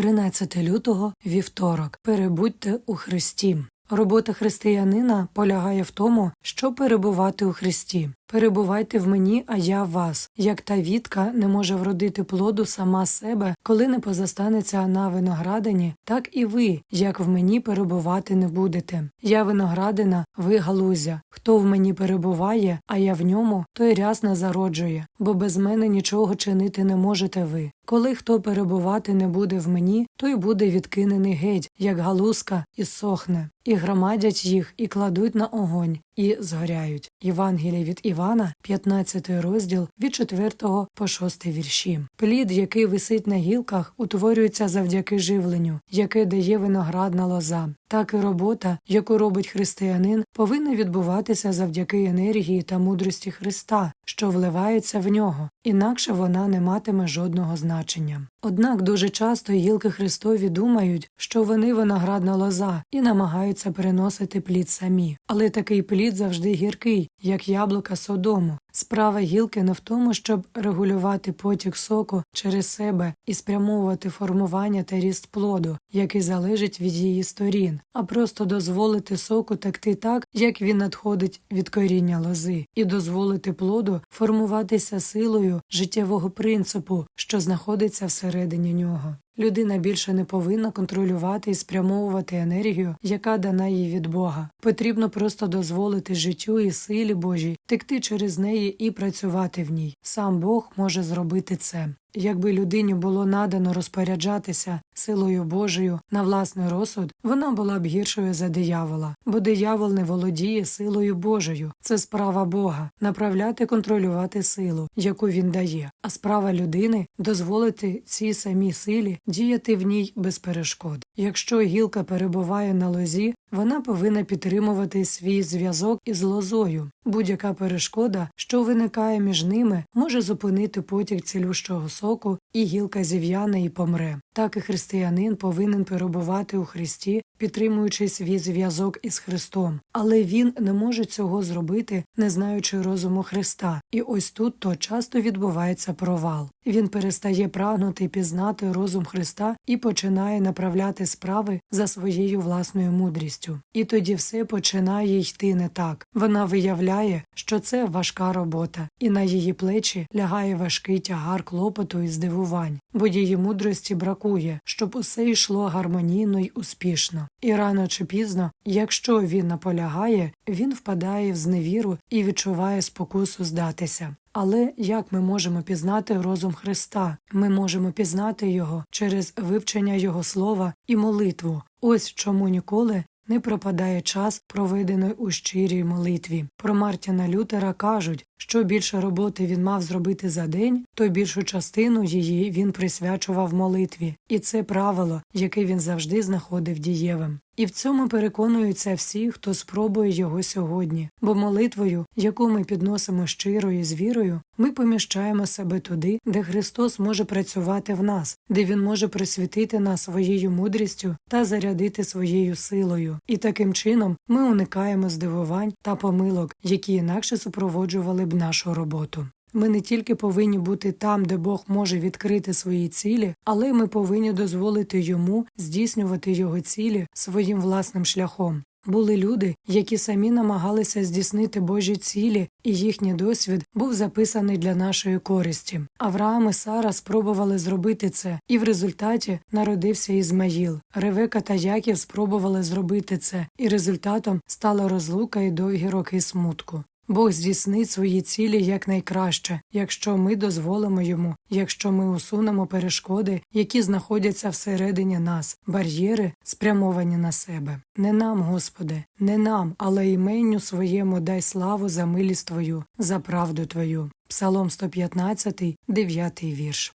13 лютого, вівторок. Перебудьте у Христі. Робота християнина полягає в тому, щоб перебувати у Христі. Перебувайте в мені, а я в вас. Як та вітка не може вродити плоду сама себе, коли не позастанеться на виноградині, так і ви, як в мені перебувати не будете. Я виноградина, ви галузя. Хто в мені перебуває, а я в ньому, той рясно зароджує, бо без мене нічого чинити не можете ви. Коли хто перебувати не буде в мені, той буде відкинений геть, як галузка, і сохне, і громадять їх, і кладуть на огонь, і згоряють. Євангеліє від Івана, 15 розділ від 4 по 6 вірші. Плід, який висить на гілках, утворюється завдяки живленню, яке дає виноградна лоза. Так і робота, яку робить християнин, повинна відбуватися завдяки енергії та мудрості Христа, що вливається в нього, інакше вона не матиме жодного значення. Однак дуже часто гілки Христові думають, що вони виноградна лоза і намагаються переносити плід самі, але такий плід завжди гіркий, як яблука содому. Справа гілки не в тому, щоб регулювати потік соку через себе і спрямовувати формування та ріст плоду, який залежить від її сторін, а просто дозволити соку текти так, як він надходить від коріння лози, і дозволити плоду формуватися силою життєвого принципу, що знаходиться всередині нього. Людина більше не повинна контролювати і спрямовувати енергію, яка дана їй від Бога. Потрібно просто дозволити життю і силі Божій текти через неї і працювати в ній. Сам Бог може зробити це. Якби людині було надано розпоряджатися силою Божою на власний розсуд, вона була б гіршою за диявола, бо диявол не володіє силою Божою. Це справа Бога направляти, контролювати силу, яку він дає, а справа людини дозволити цій самій силі діяти в ній без перешкод. Якщо гілка перебуває на лозі, вона повинна підтримувати свій зв'язок із лозою. Будь-яка перешкода, що виникає між ними, може зупинити потік цілющого соку, і гілка зів'яне і помре. Так і християнин повинен перебувати у Христі, підтримуючи свій зв'язок із Христом, але він не може цього зробити, не знаючи розуму Христа. І ось тут то часто відбувається провал. Він перестає прагнути пізнати розум Христа і починає направляти справи за своєю власною мудрістю. І тоді все починає йти не так. Вона виявляє, що це важка робота, і на її плечі лягає важкий тягар клопоту і здивувань, бо її мудрості бракує, щоб усе йшло гармонійно й успішно. І рано чи пізно, якщо він наполягає, він впадає в зневіру і відчуває спокусу здатися. Але як ми можемо пізнати розум Христа? Ми можемо пізнати його через вивчення Його слова і молитву. Ось чому ніколи не пропадає час, проведений у щирій молитві. Про Мартіна Лютера кажуть, що більше роботи він мав зробити за день, то більшу частину її він присвячував молитві, і це правило, яке він завжди знаходив дієвим. І в цьому переконуються всі, хто спробує його сьогодні, бо молитвою, яку ми підносимо щиро і з вірою, ми поміщаємо себе туди, де Христос може працювати в нас, де Він може присвятити нас своєю мудрістю та зарядити своєю силою. І таким чином ми уникаємо здивувань та помилок, які інакше супроводжували б нашу роботу. Ми не тільки повинні бути там, де Бог може відкрити свої цілі, але й ми повинні дозволити йому здійснювати його цілі своїм власним шляхом. Були люди, які самі намагалися здійснити Божі цілі, і їхній досвід був записаний для нашої користі. Авраам і Сара спробували зробити це, і в результаті народився Ізмаїл. Ревека та Яків спробували зробити це, і результатом стала розлука і довгі роки смутку. Бог здійснить свої цілі якнайкраще, якщо ми дозволимо йому, якщо ми усунемо перешкоди, які знаходяться всередині нас, бар'єри, спрямовані на себе. Не нам, Господи, не нам, але іменню своєму дай славу за милість Твою, за правду Твою. Псалом 115, 9 вірш.